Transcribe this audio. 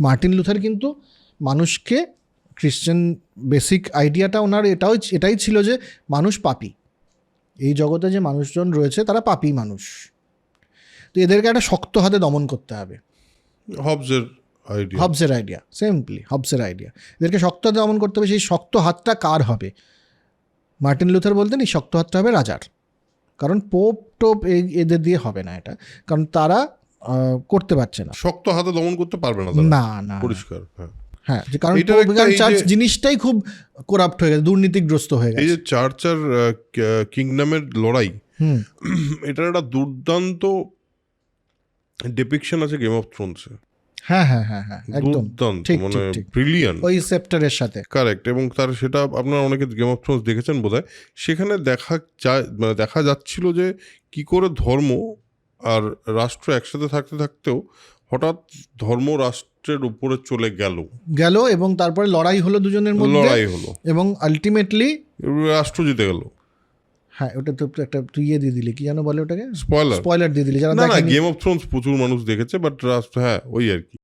Martin Luther কিন্তু মানুষকে Christian basic আইডিয়াটা ওনার এটাও এটাই ছিল যে মানুষ পাপি। এই জগতে যে মানুষজন রয়েছে তারা পাপি মানুষ। তো এদেরকে একটা শক্ত হাতে দমন করতে হবে। হবসের আইডিয়া। হবসের আইডিয়া সিম্পলি হবসের আইডিয়া। এদেরকে শক্ত হাতে দমন করতে হবে সেই শক্ত হাতটা কার হবে? মার্টিন লুথার বলতেন এই শক্ত হাতটা হবে রাজার। কারণ পোপ টোপ এই- এদের দিয়ে হবে না এটা। কারণ তারা করতে পারছে না। শক্ত হাতে দমন করতে পারবে না না না পরিষ্কার হ্যাঁ। হ্যাঁ যে কারণ এই চার্চ জিনিসটাই খুব করাপ্ট হয়ে গেছে দুর্নীতিগ্রস্ত হয়ে এই যে চার্চ আর কিংডমের লড়াই এটার একটা দুর্দান্ত ডেপিকশন আছে গেম অফ থ্রোনসে হ্যাঁ হ্যাঁ হ্যাঁ হ্যাঁ একদম। ঠিক, মানে। ব্রিলিয়ান্ট ওই সেপ্টারের সাথে। কারেক্ট এবং তার সেটা আপনারা অনেকে গেম অফ থ্রোনস দেখেছেন বোধহয়। সেখানে দেখা যায় মানে দেখা যাচ্ছিল যে কি করে ধর্ম আর রাষ্ট্র একসাথে থাকতে থাকতেও হঠাৎ ধর্ম রাষ্ট্রের উপরে চলে গেল। গেল এবং তারপরে লড়াই হলো দুজনের মধ্যে লড়াই হলো। এবং আলটিমেটলি রাষ্ট্র জিতে গেল। হ্যাঁ ওটা তো একটা তুই ইয়ে দিয়ে দিলি কি জানো বলে ওটাকে? স্পয়লার স্পয়লার দিয়ে দিলি যারা না গেম অফ থ্রোনস প্রচুর মানুষ দেখেছে বাট রাষ্ট্র হ্যাঁ ওই আর কি।